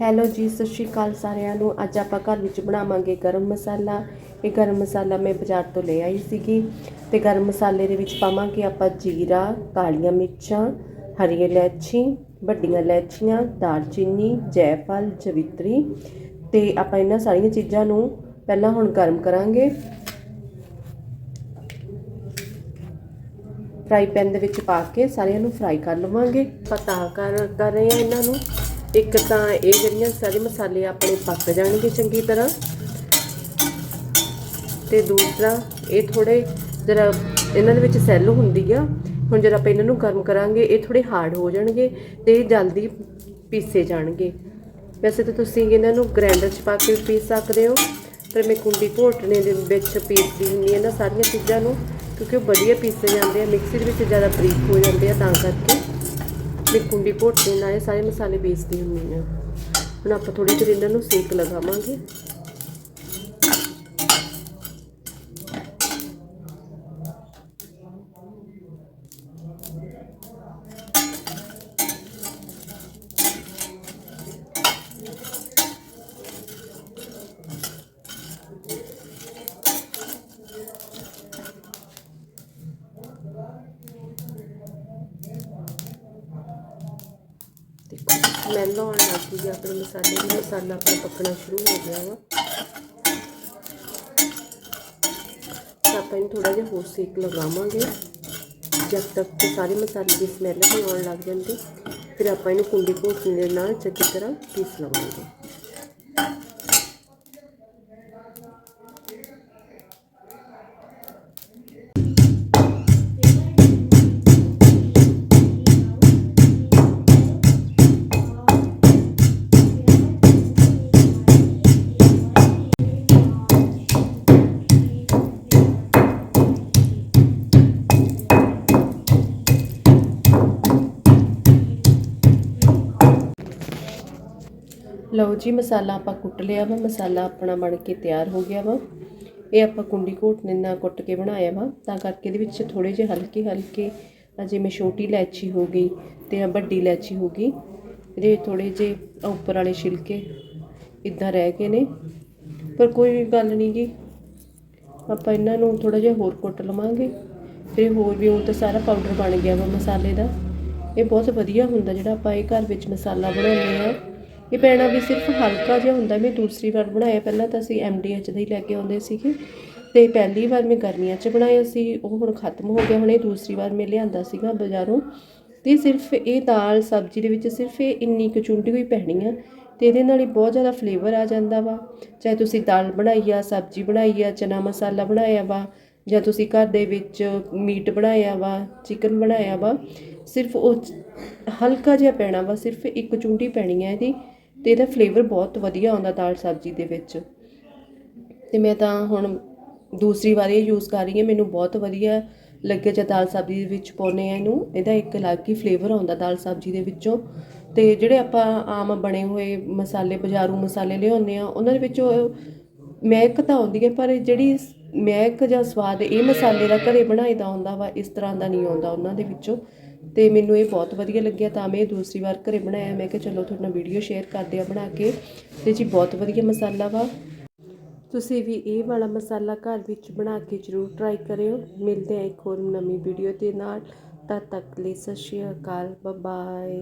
Hello ਜੀ, ਸਤਿ ਸ਼੍ਰੀ ਅਕਾਲ ਸਾਰਿਆਂ ਨੂੰ। ਅੱਜ ਆਪਾਂ ਘਰ ਵਿੱਚ ਬਣਾਵਾਂਗੇ ਗਰਮ ਮਸਾਲਾ। ਇਹ ਗਰਮ ਮਸਾਲਾ ਮੈਂ ਬਾਜ਼ਾਰ ਤੋਂ ਲੈ ਆਈ ਸੀਗੀ ਤੇ ਗਰਮ ਮਸਾਲੇ ਦੇ ਵਿੱਚ ਪਾਵਾਂਗੇ ਆਪਾਂ ਜੀਰਾ, ਕਾਲੀਆਂ ਮਿਰਚਾਂ ਹਰੀ ਇਲਾਇਚੀ, ਵੱਡੀਆਂ ਇਲਾਇਚੀਆਂ, ਦਾਲਚੀਨੀ, ਜੈਫਲ ਜਵਿਤਰੀ ਤੇ ਆਪਾਂ ਇਹਨਾਂ ਸਾਰੀਆਂ ਚੀਜ਼ਾਂ ਨੂੰ ਪਹਿਲਾਂ ਹੁਣ ਗਰਮ ਕਰਾਂਗੇ। ਫਰਾਈ ਪੈਨ ਦੇ ਵਿੱਚ ਪਾ ਕੇ ਸਾਰਿਆਂ ਨੂੰ ਫਰਾਈ ਕਰ ਲਵਾਂਗੇ। ਪਤਾ ਕਰ ਕਰ ਰਹੇ ਆ ਇਹਨਾਂ ਨੂੰ। ਇੱਕ ਤਾਂ ਇਹ ਜਿਹੜੀਆਂ ਸਾਰੇ ਮਸਾਲੇ ਆਪਣੇ ਪੱਕ ਜਾਣਗੇ ਚੰਗੀ ਤਰ੍ਹਾਂ। ਤੇ ਦੂਸਰਾ, ਇਹ ਥੋੜੇ ਜਰਾ ਇਹਨਾਂ ਦੇ ਵਿੱਚ ਸੈੱਲ ਹੁੰਦੀ ਆ। ਹੁਣ ਜਦ ਆਪਾਂ ਇਹਨਾਂ ਨੂੰ ਗਰਮ ਕਰਾਂਗੇ, ਇਹ ਥੋੜੇ ਹਾਰਡ ਹੋ ਜਾਣਗੇ ਤੇ ਜਲਦੀ ਪੀਸੇ ਜਾਣਗੇ। ਵੈਸੇ ਤਾਂ ਤੁਸੀਂ ਇਹਨਾਂ ਨੂੰ ਗ੍ਰਾਈਂਡਰ 'ਚ ਪਾ ਕੇ ਪੀਸ ਸਕਦੇ ਹੋ, ਪਰ ਮੈਂ ਕੁੰਡੀ ਘੋਟਣੇ ਦੇ ਵਿੱਚ ਪੀਸਦੀ ਹੁੰਦੀ ਹਾਂ ਨਾ ਸਾਰੀਆਂ ਚੀਜ਼ਾਂ ਨੂੰ, ਕਿਉਂਕਿ ਉਹ ਵਧੀਆ ਪੀਸੇ ਜਾਂਦੇ ਆ, ਮਿਕਸੀ ਦੇ ਵਿੱਚ ਜ਼ਿਆਦਾ ਬਰੀਕ ਹੋ ਜਾਂਦੇ ਆ ਤਾਂ ਕਰਕੇ। ਮੈਂ ਕੁੰਡੀ ਘੋਟਣੇ ਨਾਲ ਇਹ ਸਾਰੇ ਮਸਾਲੇ ਪੀਸਦੀ ਹੁੰਦੀ ਆ ਹੁਣ ਆਪਾਂ ਥੋੜੀ ਜਿਹੀ ਇਹਨਾਂ ਨੂੰ ਸੇਕ ਲਗਾਵਾਂਗੇ। ਸਮੈਲ ਆਉਣ ਲੱਗ ਗਈ ਆ ਆਪਣੇ ਮਸਾਲੇ ਦੀ ਮਸਾਲਾ ਆਪਣਾ ਪੱਕਣਾ ਸ਼ੁਰੂ ਹੋ ਗਿਆ ਵਾ। ਤਾਂ ਆਪਾਂ ਇਹਨੂੰ ਥੋੜਾ ਜਿਹਾ ਹੋਰ ਸੇਕ ਲਗਾਵਾਂਗੇ। ਜਦ ਤੱਕ ਸਾਰੇ ਮਸਾਲੇ ਦੀ ਸਮੈਲ ਨਹੀਂ ਆਉਣ ਲੱਗ ਜਾਂਦੀ, ਫਿਰ ਆਪਾਂ ਇਹਨੂੰ ਕੁੰਡੀ ਘੋਟਣੀ ਦੇ ਨਾਲ ਚੰਗੀ ਤਰ੍ਹਾਂ ਪੀਸ ਲਵਾਂਗੇ। ਲਓ ਜੀ, ਮਸਾਲਾ ਆਪਾਂ ਕੁੱਟ ਲਿਆ ਵਾ, ਮਸਾਲਾ ਆਪਣਾ ਬਣ ਕੇ ਤਿਆਰ ਹੋ ਗਿਆ ਵਾ। ਇਹ ਆਪਾਂ ਕੁੰਡੀ ਘੋਟਣੇ ਨਾਲ ਕੁੱਟ ਕੇ ਬਣਾਇਆ ਵਾ, ਤਾਂ ਕਰਕੇ ਇਹਦੇ ਵਿੱਚ ਥੋੜੇ ਜਿਹੇ ਹਲਕੇ ਹਲਕੇ ਜਿਵੇਂ ਛੋਟੀ ਇਲਾਇਚੀ ਹੋ ਗਈ ਤੇ ਵੱਡੀ ਇਲਾਇਚੀ ਹੋ ਗਈ। ਇਹਦੇ ਥੋੜੇ ਜਿਹੇ ਉੱਪਰ ਵਾਲੇ ਛਿਲਕੇ ਇਦਾਂ ਰਹਿ ਗਏ ਨੇ। ਪਰ ਕੋਈ ਗੱਲ ਨਹੀਂ ਗੀ ਆਪਾਂ ਇਹਨਾਂ ਨੂੰ ਥੋੜਾ ਜਿਹਾ ਹੋਰ ਕੁੱਟ ਲਵਾਂਗੇ। ਫਿਰ ਹੋਰ ਵੀ ਉਹ ਤਾਂ ਸਾਰਾ ਪਾਊਡਰ ਬਣ ਗਿਆ ਵਾ ਮਸਾਲੇ ਦਾ। ਇਹ ਬਹੁਤ ਵਧੀਆ ਹੁੰਦਾ ਜਿਹੜਾ ਆਪਾਂ ਇਹ ਘਰ ਵਿੱਚ ਮਸਾਲਾ ਬਣਾਉਂਦੇ ਆ ਇਹ ਪੈਣਾ ਵੀ ਸਿਰਫ ਹਲਕਾ ਜਿਹਾ ਹੁੰਦਾ, ਮੈਂ ਦੂਸਰੀ ਵਾਰ ਬਣਾਇਆ। ਪਹਿਲਾਂ ਤਾਂ ਅਸੀਂ ਐਮਡੀਐਚ ਦਾ ਹੀ ਲੈ ਕੇ ਆਉਂਦੇ ਸੀਗੇ। ਤੇ ਪਹਿਲੀ ਵਾਰ ਮੈਂ ਗਰਮੀਆਂ 'ਚ ਬਣਾਇਆ ਸੀ, ਉਹ ਹੁਣ ਖਤਮ ਹੋ ਗਿਆ। ਹੁਣ ਇਹ ਦੂਸਰੀ ਵਾਰ ਮੈਂ ਲਿਆਂਦਾ ਸੀਗਾ ਬਾਜ਼ਾਰੋਂ। ਤੇ ਸਿਰਫ ਇਹ ਦਾਲ ਸਬਜ਼ੀ ਦੇ ਵਿੱਚ ਸਿਰਫ ਇਹ ਇੰਨੀ ਕੁ ਚੁੰਡੀ ਹੋਈ ਪੈਣੀ ਆ, ਤੇ ਇਹਦੇ ਨਾਲ ਹੀ ਬਹੁਤ ਜ਼ਿਆਦਾ ਫਲੇਵਰ ਆ ਜਾਂਦਾ ਵਾ। ਚਾਹੇ ਤੁਸੀਂ ਦਾਲ ਬਣਾਈ ਆ, ਸਬਜ਼ੀ ਬਣਾਈ ਆ, ਚਨਾ ਮਸਾਲਾ ਬਣਾਇਆ ਵਾ, ਜਾਂ ਤੁਸੀਂ ਘਰ ਦੇ ਵਿੱਚ ਮੀਟ ਬਣਾਇਆ ਵਾ, ਚਿਕਨ ਬਣਾਇਆ ਵਾ, ਸਿਰਫ ਉਹ ਹਲਕਾ ਜਿਹਾ ਪੈਣਾ ਵਾ, ਸਿਰਫ ਇੱਕ ਚੁੰਡੀ ਪੈਣੀ ਹੈ ਇਹਦੀ। ਤੇ ਇਹਦਾ ਫਲੇਵਰ ਬਹੁਤ ਵਧੀਆ ਆਉਂਦਾ ਦਾਲ ਸਬਜ਼ੀ ਦੇ ਵਿੱਚ। ਤੇ ਮੈਂ ਤਾਂ ਹੁਣ ਦੂਸਰੀ ਵਾਰ ਇਹ ਯੂਜ਼ ਕਰ ਰਹੀ ਹਾਂ, ਮੈਨੂੰ ਬਹੁਤ ਵਧੀਆ ਲੱਗਿਆ ਜਦ ਦਾਲ ਸਬਜ਼ੀ ਦੇ ਵਿੱਚ ਪਾਉਨੇ ਆ ਇਹਨੂੰ। ਇਹਦਾ ਇੱਕ ਅਲੱਗ ਹੀ ਫਲੇਵਰ ਆਉਂਦਾ ਦਾਲ ਸਬਜ਼ੀ ਦੇ ਵਿੱਚੋਂ। ਤੇ ਜਿਹੜੇ ਆਪਾਂ ਆਮ ਬਣੇ ਹੋਏ ਮਸਾਲੇ, ਬਾਜ਼ਾਰੂ ਮਸਾਲੇ ਲਿਆਉਂਦੇ ਆ ਉਹਨਾਂ ਦੇ ਵਿੱਚੋਂ ਮਹਿਕ ਤਾਂ ਆਉਂਦੀ ਹੈ, ਪਰ ਜਿਹੜੀ ਮਹਿਕ ਜਾਂ ਸਵਾਦ ਇਹ ਮਸਾਲੇ ਦਾ ਘਰੇ ਬਣਾਏ ਦਾ ਆਉਂਦਾ ਵਾ, ਇਸ ਤਰ੍ਹਾਂ ਦਾ ਨਹੀਂ ਆਉਂਦਾ ਉਹਨਾਂ ਦੇ ਵਿੱਚੋਂ। ਤੇ ਮੈਨੂੰ ਇਹ ਬਹੁਤ ਵਧੀਆ ਲੱਗਿਆ, ਤਾਂ ਮੈਂ ਇਹ ਦੂਸਰੀ ਵਾਰ ਘਰੇ ਬਣਾਇਆ। ਮੈਂ ਕਿਹਾ ਚਲੋ ਤੁਹਾਡੇ ਨਾਲ ਵੀਡੀਓ ਸ਼ੇਅਰ ਕਰਦੇ ਆ ਬਣਾ ਕੇ। ਤੇ ਜੀ ਬਹੁਤ ਵਧੀਆ ਮਸਾਲਾ ਵਾ। ਤੁਸੀਂ ਵੀ ਇਹ ਵਾਲਾ ਮਸਾਲਾ ਘਰ ਵਿੱਚ ਬਣਾ ਕੇ ਜ਼ਰੂਰ ਟਰਾਈ ਕਰਿਓ। ਮਿਲਦੇ ਆ ਇੱਕ ਹੋਰ ਨਵੀਂ ਵੀਡੀਓ ਦੇ ਨਾਲ। ਤਦ ਤੱਕ ਲਈ ਸਤਿ ਸ਼੍ਰੀ ਅਕਾਲ ਬਾਏ